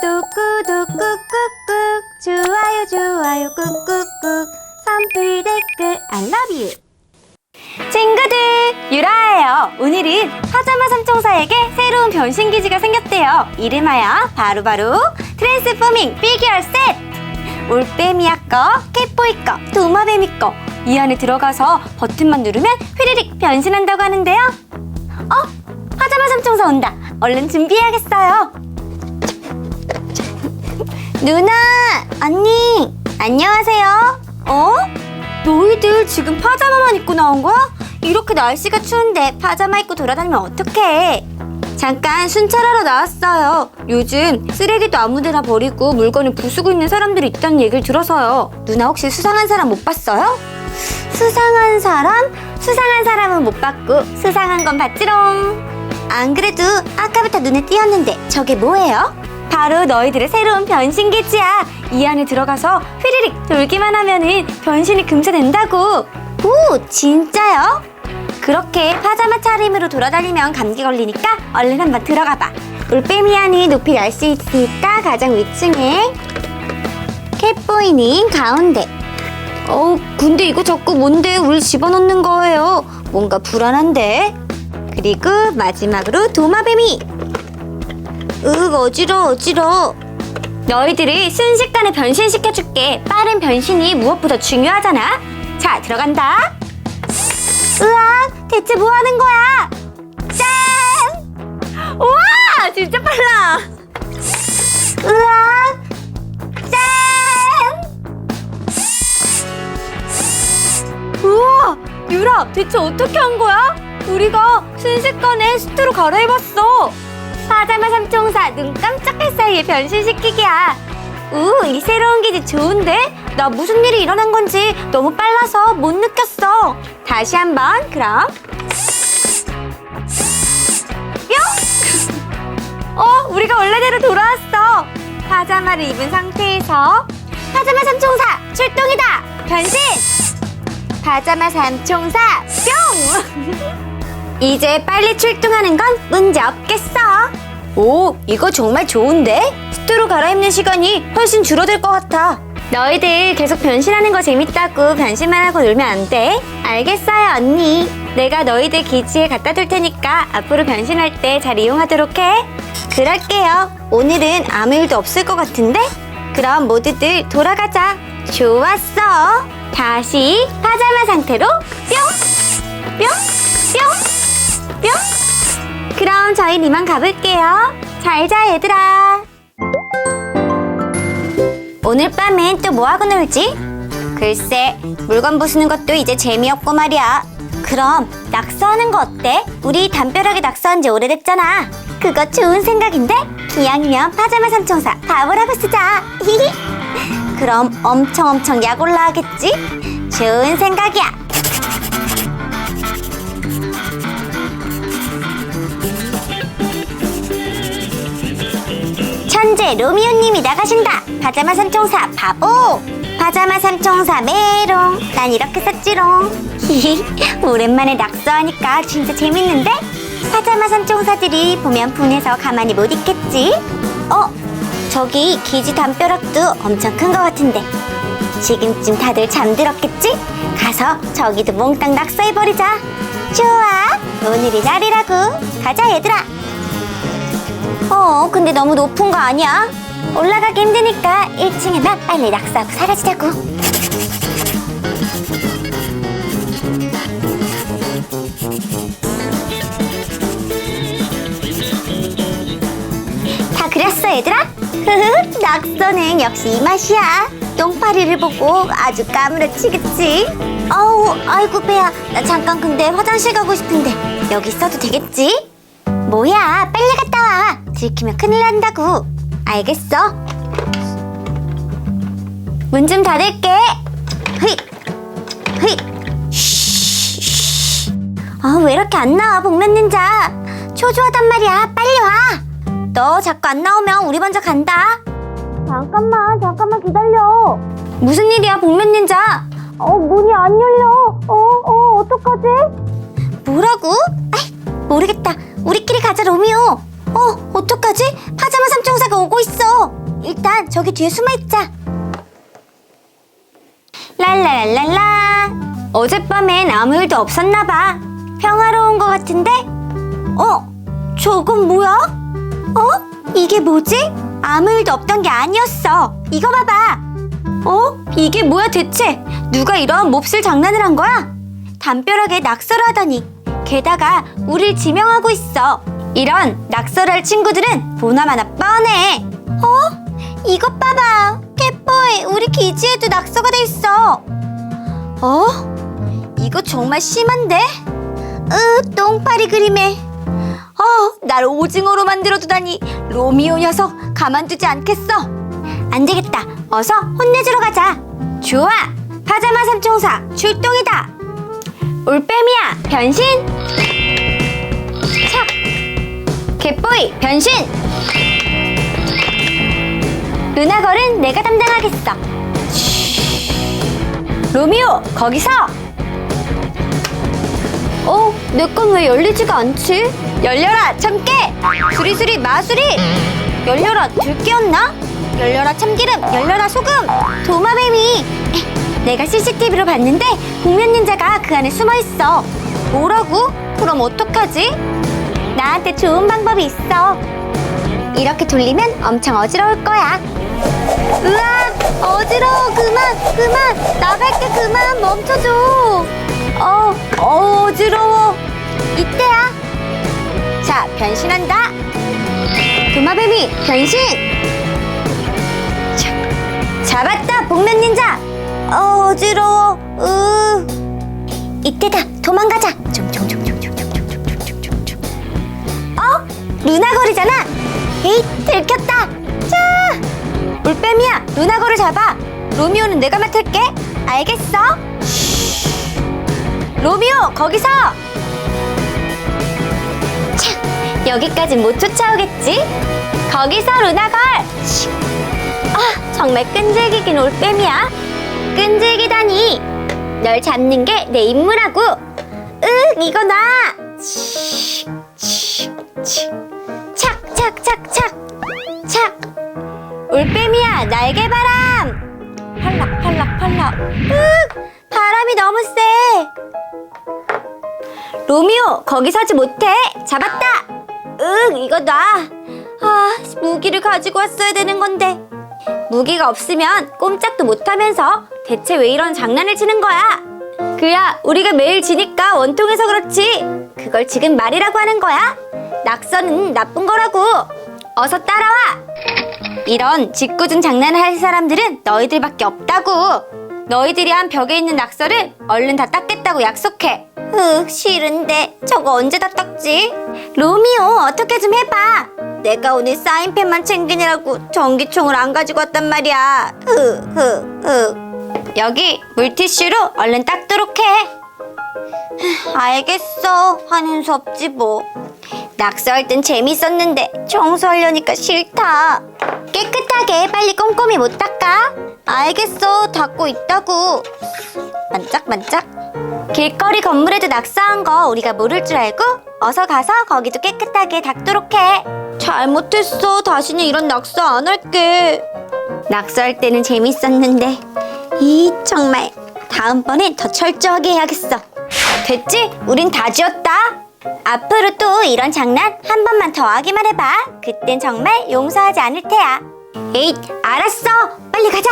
구독 구독 꾹꾹꾹 좋아요 좋아요 꾹꾹꾹 선풀 댓글 I love you 친구들 유라예요 오늘은 파자마 삼총사에게 새로운 변신 기지가 생겼대요 이름하여 바로바로 트랜스포밍 피규어 세트 올빼미야 거, 캣보이 거, 도마뱀이 거. 이 안에 들어가서 버튼만 누르면 휘리릭 변신한다고 하는데요. 어? 파자마 삼총사 온다. 얼른 준비해야겠어요. 누나, 언니, 안녕하세요. 어? 너희들 지금 파자마만 입고 나온 거야? 이렇게 날씨가 추운데 파자마 입고 돌아다니면 어떡해? 잠깐 순찰하러 나왔어요. 요즘 쓰레기도 아무데나 버리고 물건을 부수고 있는 사람들이 있다는 얘기를 들어서요. 누나 혹시 수상한 사람 못 봤어요? 수상한 사람? 수상한 사람은 못 봤고 수상한 건 봤지롱. 안 그래도 아까부터 눈에 띄었는데 저게 뭐예요? 바로 너희들의 새로운 변신 기지야. 이 안에 들어가서 휘리릭 돌기만 하면은 변신이 금세 된다고. 오, 진짜요? 그렇게 파자마 차림으로 돌아다니면 감기 걸리니까 얼른 한번 들어가 봐. 올빼미 안이 높이 날 수 있으니까 가장 위층에 캣보이는 가운데. 어, 근데 이거 자꾸 뭔데 울 집어넣는 거예요? 뭔가 불안한데? 그리고 마지막으로 도마뱀이. 으, 어지러, 어지러. 너희들이 순식간에 변신시켜줄게. 빠른 변신이 무엇보다 중요하잖아. 자, 들어간다. 으악, 대체 뭐 하는 거야? 짠! 우와, 진짜 빨라. 으악, 짠! 우와, 유라, 대체 어떻게 한 거야? 우리가 순식간에 수트로 갈아입었어. 파자마 삼총사 눈 깜짝할 사이에 변신시키기야. 우, 이 새로운 기지 좋은데? 나 무슨 일이 일어난 건지 너무 빨라서 못 느꼈어. 다시 한번, 그럼. 뿅! 어, 우리가 원래대로 돌아왔어. 파자마를 입은 상태에서 파자마 삼총사 출동이다. 변신! 파자마 삼총사 뿅! 이제 빨리 출동하는 건 문제 없겠어. 오, 이거 정말 좋은데? 수트로 갈아입는 시간이 훨씬 줄어들 것 같아. 너희들 계속 변신하는 거 재밌다고 변신만 하고 놀면 안 돼? 알겠어요, 언니. 내가 너희들 기지에 갖다 둘 테니까 앞으로 변신할 때 잘 이용하도록 해. 그럴게요. 오늘은 아무 일도 없을 것 같은데? 그럼 모두들 돌아가자. 좋았어. 다시 파자마 상태로 뿅! 뿅! 뿅! 저희 이만 가볼게요. 잘 자, 얘들아. 오늘 밤엔 또 뭐하고 놀지? 글쎄, 물건 부수는 것도 이제 재미없고 말이야. 그럼 낙서하는 거 어때? 우리 담벼락에 낙서한 지 오래됐잖아. 그거 좋은 생각인데? 기왕이면 파자마 삼총사 바보라고 쓰자. 그럼 엄청 엄청 약 올라가겠지? 좋은 생각이야. 천재 로미오님이 나가신다. 파자마 삼총사 바보. 파자마 삼총사 메롱. 난 이렇게 썼지롱. 오랜만에 낙서하니까 진짜 재밌는데? 파자마 삼총사들이 보면 분해서 가만히 못 있겠지? 어? 저기 기지 담벼락도 엄청 큰 것 같은데. 지금쯤 다들 잠들었겠지? 가서 저기도 몽땅 낙서해버리자. 좋아. 오늘이 날이라고. 가자, 얘들아. 어, 근데 너무 높은 거 아니야? 올라가기 힘드니까 1층에만 빨리 낙서하고 사라지자고. 다 그렸어, 얘들아? 흐흐, 낙서는 역시 이 맛이야. 똥파리를 보고 아주 까무러치겠지? 어우, 아이고, 배야. 나 잠깐 근데 화장실 가고 싶은데 여기 있어도 되겠지? 뭐야, 빨리 갔다 와. 들키면 큰일 난다고. 알겠어? 문 좀 닫을게. 휘, 휘. 쉬. 아, 왜 이렇게 안 나와, 복면 닌자? 초조하단 말이야. 빨리 와. 너 자꾸 안 나오면 우리 먼저 간다. 잠깐만, 잠깐만 기다려. 무슨 일이야, 복면 닌자? 어, 문이 안 열려. 어, 어, 어떡하지? 뭐라고? 아이, 모르겠다. 우리끼리 가자, 로미오. 어, 어떡하지? 파자마 삼총사가 오고 있어. 일단 저기 뒤에 숨어 있자. 랄라랄랄라. 어젯밤엔 아무 일도 없었나 봐. 평화로운 것 같은데? 어? 저건 뭐야? 어? 이게 뭐지? 아무 일도 없던 게 아니었어. 이거 봐봐. 어? 이게 뭐야 대체? 누가 이런 몹쓸 장난을 한 거야? 담벼락에 낙서를 하다니. 게다가 우릴 지명하고 있어. 이런 낙서를 할 친구들은 보나마나 뻔해. 어? 이것 봐봐. 캣보이, 우리 기지에도 낙서가 돼 있어. 어? 이거 정말 심한데? 으, 똥파리 그림에. 어, 날 오징어로 만들어두다니. 로미오 녀석 가만두지 않겠어. 안 되겠다. 어서 혼내주러 가자. 좋아. 파자마 삼총사 출동이다. 올빼미야 변신. 착. 갯보이 변신. 루나걸은 내가 담당하겠어. 로미오 거기서. 어, 내 건 왜 열리지가 않지? 열려라 참깨. 수리수리 마수리. 열려라 들깨였나? 열려라 참기름. 열려라 소금. 도마뱀이. 내가 CCTV로 봤는데 복면 닌자가 그 안에 숨어 있어. 뭐라고? 그럼 어떡하지? 나한테 좋은 방법이 있어. 이렇게 돌리면 엄청 어지러울 거야. 으악! 어지러워! 그만! 그만! 나갈게 그만! 멈춰줘! 어, 어, 어지러워! 이때야! 자, 변신한다! 도마뱀이 변신! 자, 잡았다! 복면 닌자! 어, 어지러워! 으 이때다! 도망가자! 총총총 루나걸이잖아! 에이, 들켰다! 자! 올빼미야, 루나걸을 잡아! 로미오는 내가 맡을게! 알겠어? 로미오, 거기서! 차, 여기까진 못 쫓아오겠지? 거기서 루나걸! 아, 정말 끈질기긴 올빼미야. 끈질기다니. 널 잡는 게 내 임무라고. 으, 이거 나. 날개바람. 팔락 팔락 팔락. 으, 바람이 너무 세. 로미오, 거기 서지 못해. 잡았다. 응, 이거 놔. 아, 무기를 가지고 왔어야 되는 건데. 무기가 없으면 꼼짝도 못하면서 대체 왜 이런 장난을 치는 거야? 그야, 우리가 매일 지니까 원통해서 그렇지. 그걸 지금 말이라고 하는 거야? 낙서는 나쁜 거라고. 어서 따라와. 이런 짓궂은 장난을 할 사람들은 너희들밖에 없다고. 너희들이 한 벽에 있는 낙서를 얼른 다 닦겠다고 약속해. 으, 싫은데 저거 언제 다 닦지? 로미오, 어떻게 좀 해봐. 내가 오늘 사인펜만 챙기느라고 전기총을 안 가지고 왔단 말이야. 흐, 흐, 흐. 여기 물티슈로 얼른 닦도록 해. 하, 알겠어. 하는 수 없지 뭐. 낙서할 땐 재밌었는데 청소하려니까 싫다. 깨끗하게 빨리 꼼꼼히 못 닦아? 알겠어. 닦고 있다고. 반짝반짝. 길거리 건물에도 낙서한 거 우리가 모를 줄 알고 어서 가서 거기도 깨끗하게 닦도록 해. 잘못했어. 다시는 이런 낙서 안 할게. 낙서할 때는 재밌었는데 이 정말 다음번엔 더 철저하게 해야겠어. 됐지? 우린 다 지웠다. 앞으로 또 이런 장난 한 번만 더 하기만 해봐. 그땐 정말 용서하지 않을 테야. 에잇, 알았어. 빨리 가자.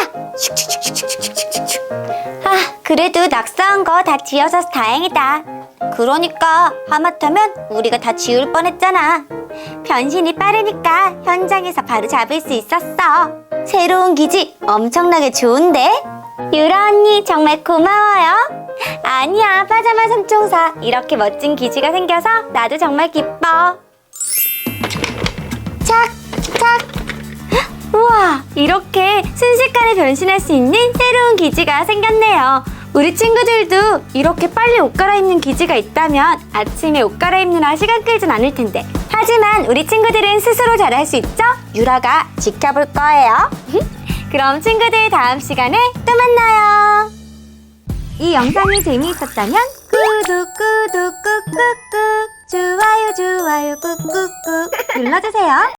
아, 그래도 낙서한 거 다 지어서 다행이다. 그러니까 하마터면 우리가 다 지울 뻔했잖아. 변신이 빠르니까 현장에서 바로 잡을 수 있었어. 새로운 기지 엄청나게 좋은데? 유라 언니 정말 고마워요. 아니야, 파자마 삼총사. 이렇게 멋진 기지가 생겨서 나도 정말 기뻐. 착, 착. 우와, 이렇게 순식간에 변신할 수 있는 새로운 기지가 생겼네요. 우리 친구들도 이렇게 빨리 옷 갈아입는 기지가 있다면 아침에 옷 갈아입느라 시간 끌진 않을 텐데. 하지만 우리 친구들은 스스로 잘할 수 있죠? 유라가 지켜볼 거예요. 그럼 친구들 다음 시간에 또 만나요. 이 영상이 재미있었다면 구독 구독 꾹꾹꾹 좋아요 좋아요 꾹꾹꾹 눌러주세요.